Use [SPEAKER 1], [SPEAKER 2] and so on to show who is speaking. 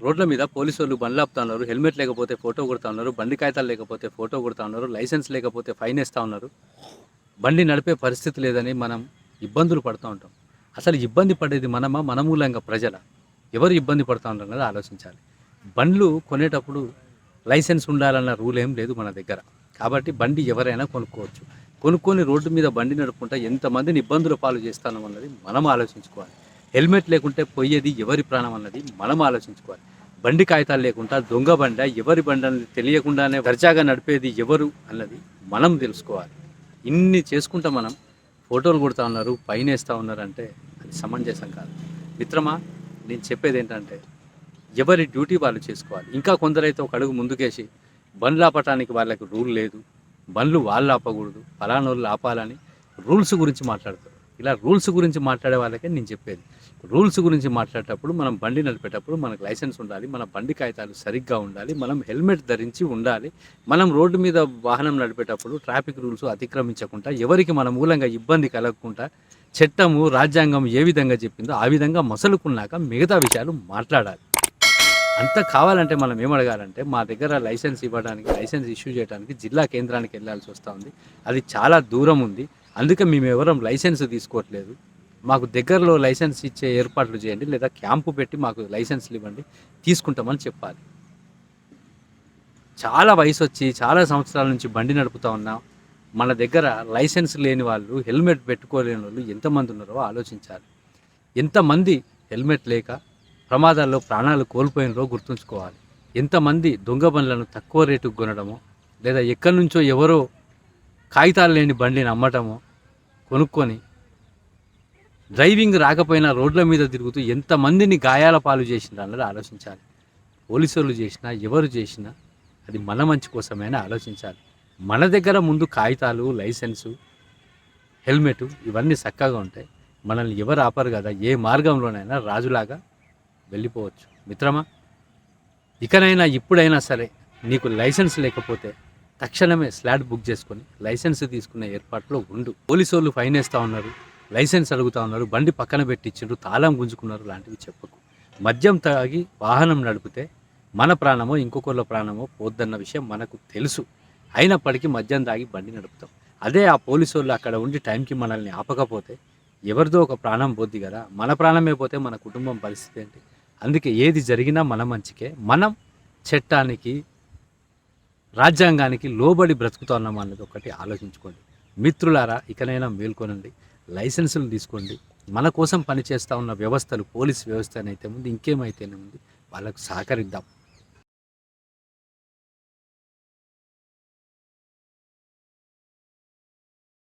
[SPEAKER 1] రోడ్ల మీద పోలీసు వాళ్ళు బండ్లు ఆపుతా ఉన్నారు హెల్మెట్ లేకపోతే ఫోటో కొడతా ఉన్నారు బండి కాగితాలు లేకపోతే ఫోటో కొడతా ఉన్నారు లైసెన్స్ లేకపోతే ఫైన్ వేస్తూ ఉన్నారు. బండి నడిపే పరిస్థితి లేదని మనం ఇబ్బందులు పడుతూ ఉంటాం. అసలు ఇబ్బంది పడేది మనమా మన మూలంగా ప్రజల? ఎవరు ఇబ్బంది పడుతూ ఉంటాం అన్నది ఆలోచించాలి. బండ్లు కొనేటప్పుడు లైసెన్స్ ఉండాలన్న రూల్ ఏం లేదు మన దగ్గర. కాబట్టి బండి ఎవరైనా కొనుక్కోవచ్చు. కొనుక్కొని రోడ్డు మీద బండి నడుపుకుంటా ఎంతమందిని ఇబ్బందుల పాలు చేస్తాను అన్నది మనం ఆలోచించుకోవాలి. హెల్మెట్ లేకుంటే పోయేది ఎవరి ప్రాణం అన్నది మనం ఆలోచించుకోవాలి. బండి కాగితాలు లేకుండా దొంగ బండ ఎవరి బండి అన్నది తెలియకుండానే దర్జాగా నడిపేది ఎవరు అన్నది మనం తెలుసుకోవాలి. ఇన్ని చేసుకుంటా మనం ఫోటోలు కొడతా ఉన్నారు పైన వేస్తూ ఉన్నారంటే అది సమంజసం కాదు. మిత్రమా నేను చెప్పేది ఏంటంటే ఎవరి డ్యూటీ వాళ్ళు చేసుకోవాలి. ఇంకా కొందరైతే ఒక అడుగు ముందుకేసి బండ్లు ఆపటానికి వాళ్ళకి రూల్ లేదు బండ్లు వాళ్ళు ఆపకూడదు ఫలానోళ్ళు ఆపాలని రూల్స్ గురించి మాట్లాడతారు. ఇలా రూల్స్ గురించి మాట్లాడే వాళ్ళకే నేను చెప్పేది. రూల్స్ గురించి మాట్లాడేటప్పుడు మనం బండి నడిపేటప్పుడు మనకు లైసెన్స్ ఉండాలి మన బండి కాగితాలు సరిగ్గా ఉండాలి మనం హెల్మెట్ ధరించి ఉండాలి మనం రోడ్డు మీద వాహనం నడిపేటప్పుడు ట్రాఫిక్ రూల్స్ అతిక్రమించకుండా ఎవరికి మన మూలంగా ఇబ్బంది కలగకుండా చట్టము రాజ్యాంగం ఏ విధంగా చెప్పిందో ఆ విధంగా మసలుకున్నాక మిగతా విషయాలు మాట్లాడాలి. అంత కావాలంటే మనం ఏం అడగాలంటే మా దగ్గర లైసెన్స్ ఇవ్వడానికి లైసెన్స్ ఇష్యూ చేయడానికి జిల్లా కేంద్రానికి వెళ్ళాల్సి వస్తూ ఉంది. అది చాలా దూరం ఉంది. అందుకే మేము ఎవరం లైసెన్స్ తీసుకోవట్లేదు. మాకు దగ్గరలో లైసెన్స్ ఇచ్చే ఏర్పాట్లు చేయండి లేదా క్యాంపు పెట్టి మాకు లైసెన్స్లు ఇవ్వండి తీసుకుంటామని చెప్పాలి. చాలా వయసు వచ్చి చాలా సంవత్సరాల నుంచి బండి నడుపుతా ఉన్నా మన దగ్గర లైసెన్స్ లేని వాళ్ళు హెల్మెట్ పెట్టుకోలేని వాళ్ళు ఎంతమంది ఉన్నారో ఆలోచించాలి. ఎంతమంది హెల్మెట్ లేక ప్రమాదాల్లో ప్రాణాలు కోల్పోయినరో గుర్తుంచుకోవాలి. ఎంతమంది దొంగ బండ్లను తక్కువ రేటుకు కొనడమో లేదా ఎక్కడి నుంచో ఎవరో కాగితాలు లేని బండిని అమ్మటమో కొనుక్కొని డ్రైవింగ్ రాకపోయినా రోడ్ల మీద తిరుగుతూ ఎంతమందిని గాయాల పాలు చేసిండ్రు అన్నది ఆలోచించాలి. పోలీసులు చేసినా ఎవరు చేసినా అది మన మంచి కోసమైనా ఆలోచించాలి. మన దగ్గర ముందు కాగితాలు లైసెన్సు హెల్మెట్ ఇవన్నీ చక్కగా ఉంటాయి. మనల్ని ఎవరు ఆపరు కదా ఏ మార్గంలోనైనా రాజులాగా వెళ్ళిపోవచ్చు. మిత్రమా ఇకనైనా ఇప్పుడైనా సరే నీకు లైసెన్స్ లేకపోతే తక్షణమే స్లాట్ బుక్ చేసుకొని లైసెన్స్ తీసుకునే ఏర్పాట్లో ఉండు. పోలీసు వాళ్ళు ఫైన్ వేస్తూ ఉన్నారు. లైసెన్స్ అడుగుతా ఉన్నారు బండి పక్కన పెట్టించారు తాళం గుంజుకున్నారు లాంటివి చెప్పకు. మద్యం తాగి వాహనం నడిపితే మన ప్రాణమో ఇంకొకళ్ళ ప్రాణమో పోద్దన్న విషయం మనకు తెలుసు. అయినప్పటికీ మద్యం తాగి బండి నడుపుతాం. అదే ఆ పోలీసు వాళ్ళు అక్కడ ఉండి టైంకి మనల్ని ఆపకపోతే ఎవరిదో ఒక ప్రాణం పోద్ది కదా. మన ప్రాణమే పోతే మన కుటుంబం పరిస్థితి ఏంటి? అందుకే ఏది జరిగినా మన మంచికే. మనం చట్టానికి రాజ్యాంగానికి లోబడి బ్రతుకుతున్నాం అన్నది ఒకటి ఆలోచించుకోండి. మిత్రులారా ఇకనైనా మేల్కొనండి. లైసెన్సులు తీసుకోండి. మన కోసం పనిచేస్తూ ఉన్న వ్యవస్థలు పోలీస్ వ్యవస్థ అయితే ముందు ఇంకేమైతేనే ఉంది వాళ్ళకు సహకరిద్దాం.